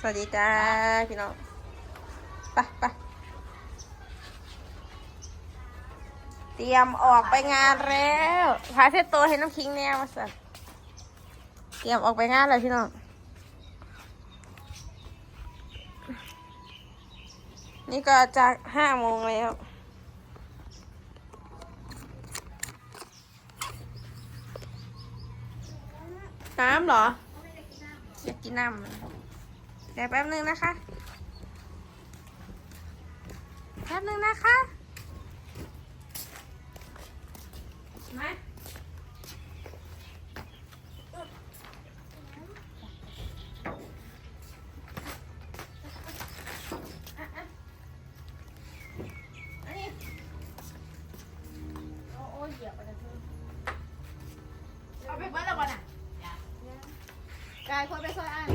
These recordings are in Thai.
สวัสดีจ้าพี่น้องไปไปเตรียมออกไปงานแล้วพาเซตโตวให้น้ำคิงแนวมาสัตเตรียมออกไปงานเลยพี่น้องนี่ก็จะห้าโมงแล้วน้ำเหรออยากกินน้ำเดี๋ยวแป๊บนึงนะคะ แป๊บนึงนะคะมา อันนี้โอ้โอ้เหยียบไปแล้วเธอเอาไปเบิ้ลแล้วก่อนอะกายคนไปซอยอ่าน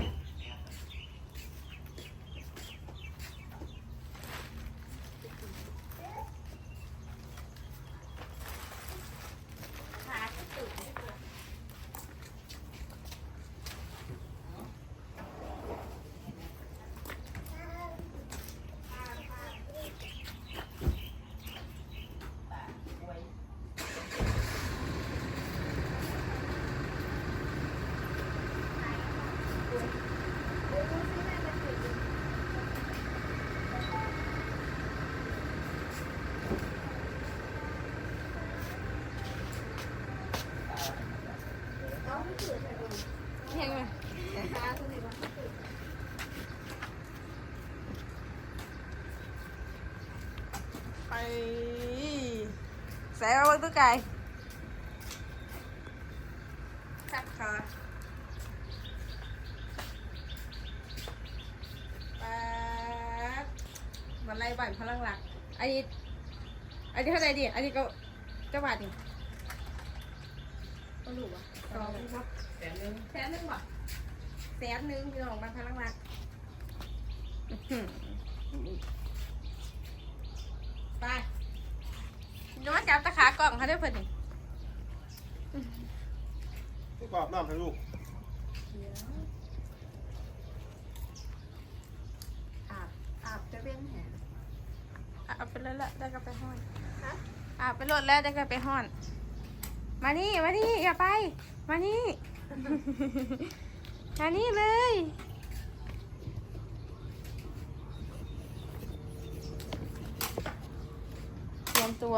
ขาก็ตื่นไม่ตื่นเห็นไหมไปใส่มาเบนตัวไก่คัดคอปัดวันไรบ่อยพลังหลัก อันนี้ อันนี้เท่าไหร่ดิ อันนี้ก็เจ้าบาทนี่ก็รู้ว่ะสองครับแสนหนึ่งแสนหนึ่งบ่แสนหนึ่งพี่น้องบ้านพลังรักอื้อหือไป น้องจับตะขากล่องเขาได้เพิ่นนี่ประกอบน้ำให้ลูกอาบอาบจะเป็นแหงเอาไปเลยละได้ก็ไปห้อนอ่าไปโหลดแล้วได้ก็ไปห้อน มานี่มานี่อย่าไป มานี่ มานี่เลยเตรียมตัว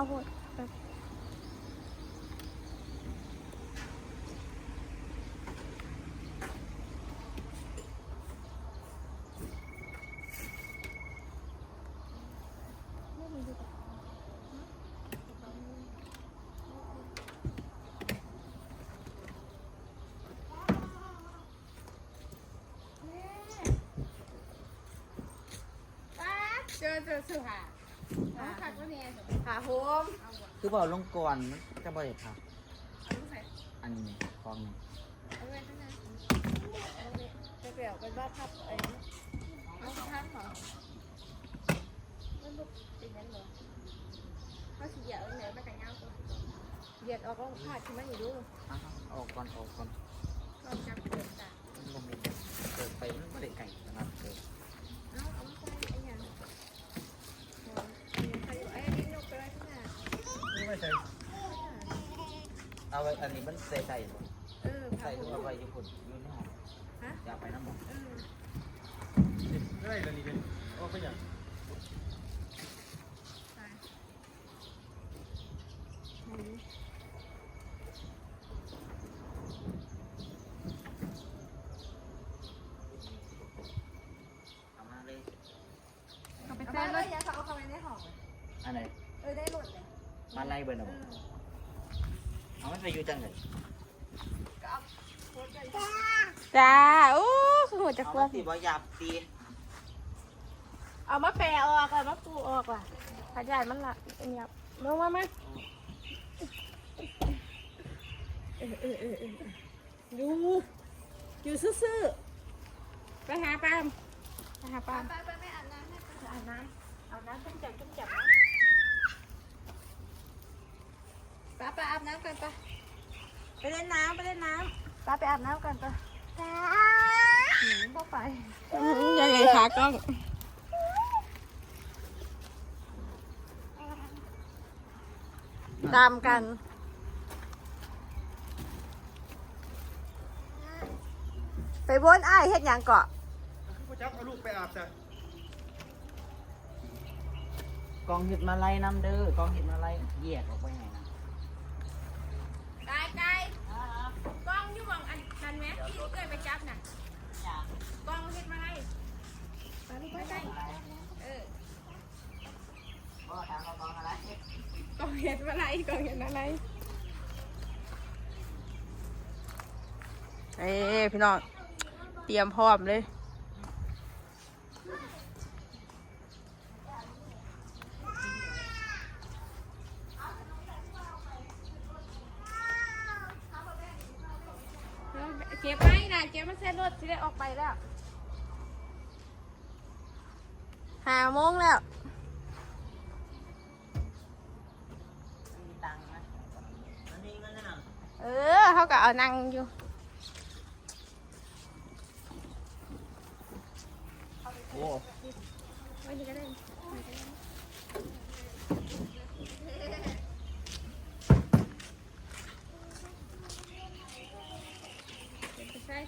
อเงาพูดเออ เจอเจอสื่อหาเอาขาดก็เนี่ยหาโฮมคือบอกลงก่อนมันจะบริครับ เอาลูกใส่อันนี้องหนึ่งเอาไว้ข้างหน้าเอาไว้ไปเปลี่ยวเป็นบ้าพับอะไรนะเอาทั้งเหรอมันบุกเป็นนั้นเหรอเขาสีเหยียดเหนือไปกันยาวตัวเหยียดออกก็ขาดขึ้นมาอยู่ดูอะออกก่อนออกก่อน ลองจับเปิดจ้ะ มันบ่มีเกิดไปมันไม่ได้ไก่นะครับเกิด เอาเอามาใส่ไอ้หยังเอาใส่ไอ้ลิ้นนกไปไว้ข้างหน้า นี่ไม่ใช่ เอาไว้อันนี้มันใส่ใส่บ่เออใส่ผ่าตัวหูไว้อยู่พุ่นอยู่ในห้องฮะอย่าไปน้ำหมอกเออไม่ได้เลยนี่เป็นโอ้เป็นอย่างตายเอามาเลยเอาไปใส่เลยยังเขาเอาเข้าไปในห้องเลยอันไหนเออได้หมดเลยมาไล่เบิร์นเอาเอบ่อ เอามันไปอยู่จังเลยก็เอาโพสต์ไปจ้าโอ้คือหัวจะเอากลัวมาตีบ่หยาบตีเอามาแปะออกเลยมาปูออกว่ะขยายมันละเป็นยับลงมามาเออเออเออเอออยู่อยู่ซื่อๆไปหาปามไปหาปามไปไปไม่อาบน้ำให้ไปอาบน้ำอาบน้ำต้มจับต้มจับนะ ป้าไปอาบน้ำกันไปไปเล่นน้ำไปเล่นน้ป้าไปอาบน้ำกันไปหนูบอกไปำยังไงขากล้องตามกันไปบนอ้ายเฮ็ดหยังเกาะผู้จับเอาลูกไปอาบจ้ะกองเห็ดมาไล่น้ำเด้อกองเห็ดมาไล่แยกออกไปไหนนะ กายกายกล้องอยู่บังอัน อยู่เคยไปจับน่ะกองเฮ็ดมาไงไปลูกไปไปเออกองเฮ็ดมาไงกองเฮ็ดมาไงเอ้พี่น้องเตรียมพร้อมเลย เก็บไว้นะเก็บมาเส้นรถที่ได้ออกไปแล้วหาโมงแล้วมีตังค์ไหมมันมีเงินนะเออเขาก็เอานั่งอยู่โอ้ ไว้นี่ก็ได้ ไปใส่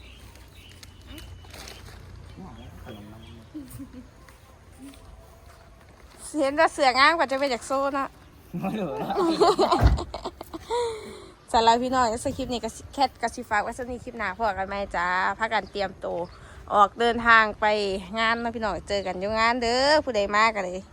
ขนมน้ำ เห็นแต่เสืองามกว่าจะไปจากโซ่นะไม่รู้แล้วสำหรับพี่น้องสคลิปนี้ก็แค่กระชิฝากไว้สักนิดคลิปหน้าพอกันไหมจ้าพักกันเตรียมตัวออกเดินทางไปงานนะพี่น้องเจอกันอยู่งานเด้อผู้ใดมากันเลย